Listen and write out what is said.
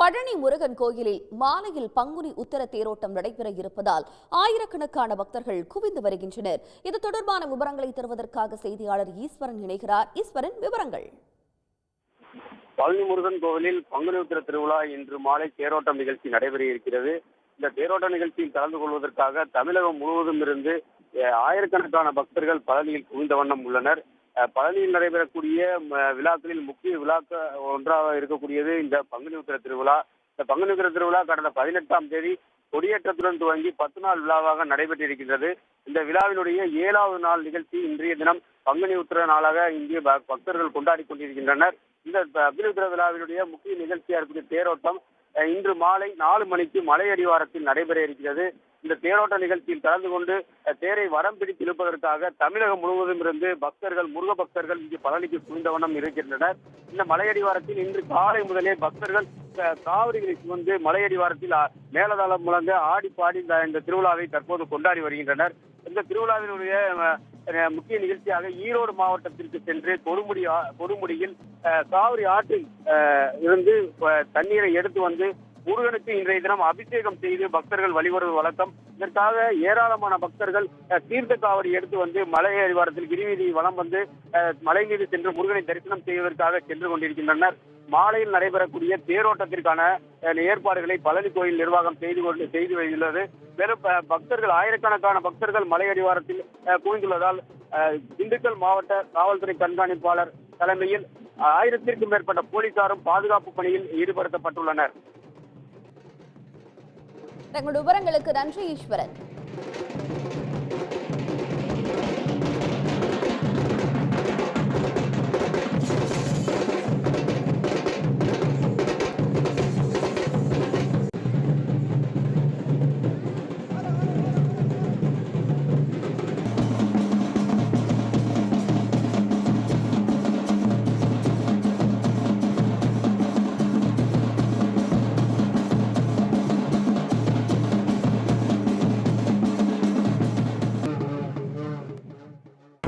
பழனி முருகன் கோயிலில் மாலையில் பங்குனி உத்தர தேரோட்டம் நடைபெற இருப்பதால் ஆயிரக்கணக்கான பக்தர்கள் குவிந்து வருகின்றனர். இது தொடர்பான விவரங்களை தருவதற்காக செய்தியாளர் ஈஸ்வரன் இணைகிறார். ஈஸ்வரன் விவரங்கள். பழனி முருகன் கோவிலில் பங்குனி உத்திர திருவிழா இன்று மாலை தேரோட்டம் நிகழ்ச்சி நடைபெற இருக்கிறது. இந்த தேரோட்ட நிகழ்ச்சியில் கலந்து கொள்வதற்காக தமிழகம் முழுவதும் இருந்து ஆயிரக்கணக்கான பக்தர்கள் பழனியில் குவிந்த வண்ணம் உள்ளனர். பழனியில் நடைபெறக்கூடிய விழாக்களில் முக்கிய விழாக்க ஒன்றாக இருக்கக்கூடியது இந்த பங்குனி உத்திர திருவிழா. இந்த பங்குனி உத்திர திருவிழா கடந்த பதினெட்டாம் தேதி கொடியேற்றத்துடன் துவங்கி பத்து நாள் விழாவாக நடைபெற்றிருக்கின்றது. இந்த விழாவினுடைய ஏழாவது நாள் நிகழ்ச்சி இன்றைய தினம் பங்குனி உத்திர நாளாக இங்கே பக்தர்கள் கொண்டாடி கொண்டிருக்கின்றனர். இந்த பங்குனி உத்திர விழாவினுடைய முக்கிய நிகழ்ச்சியா இருக்கக்கூடிய தேரோட்டம் இன்று மாலை நாலு மணிக்கு மலை அடிவாரத்தில் நடைபெற இருக்கிறது. இந்த தேரோட்ட நிகழ்ச்சியில் கலந்து கொண்டு தேரை வடம் பிடித்து இழுப்பதற்காக தமிழகம் முழுவதும் இருந்து பக்தர்கள் முருக பக்தர்கள் இங்கு பழனிக்கு குவிந்த வண்ணம் இருக்கின்றனர். இந்த மலையடிவாரத்தில் இன்று காலை முதலே பக்தர்கள் காவிரிகளை காவடிகளை சுமந்து மலையடிவாரத்தில் அஹ், மேலதாளம் முழங்க ஆடி பாடி இந்த- இந்த திருவிழாவை தற்போது கொண்டாடி வருகின்றனர். இந்த திருவிழாவினுடைய முக்கிய நிகழ்ச்சியாக ஈரோடு மாவட்டத்திற்கு சென்று கொடுமுடி கொடுமுடியில் காவிரி ஆற்றில் அஹ், இருந்து தண்ணீரை எடுத்து வந்து முருகனுக்கு இன்றைய தினம் அபிஷேகம் செய்து பக்தர்கள் வழிபடுவது வழக்கம். இதற்காக ஏராளமான பக்தர்கள் அஹ், தீர்த்த காவடி எடுத்து வந்து மலை அடிவாரத்தில் கிரிவீதி வளம் வந்து அஹ், மலை மீது சென்று முருகனை தரிசனம் செய்வதற்காக சென்று கொண்டிருக்கின்றனர். மாலையில் நடைபெறக்கூடிய தேரோட்டத்திற்கான அஹ், ஏற்பாடுகளை பழனி கோயில் நிர்வாகம் செய்து கொண்டு செய்து வைத்துள்ளது. மேலும் பக்தர்கள் ஆயிரக்கணக்கான பக்தர்கள் மலை அடிவாரத்தில் அஹ், குவிந்துள்ளதால் அஹ், திண்டுக்கல் மாவட்ட காவல்துறை கண்காணிப்பாளர் தலைமையில் ஆயிரத்திற்கும் மேற்பட்ட போலீசாரும் பாதுகாப்பு பணியில் ஈடுபடுத்தப்பட்டுள்ளனர். தங்கள் விவரங்களுக்கு நன்றி ஈஸ்வரன்.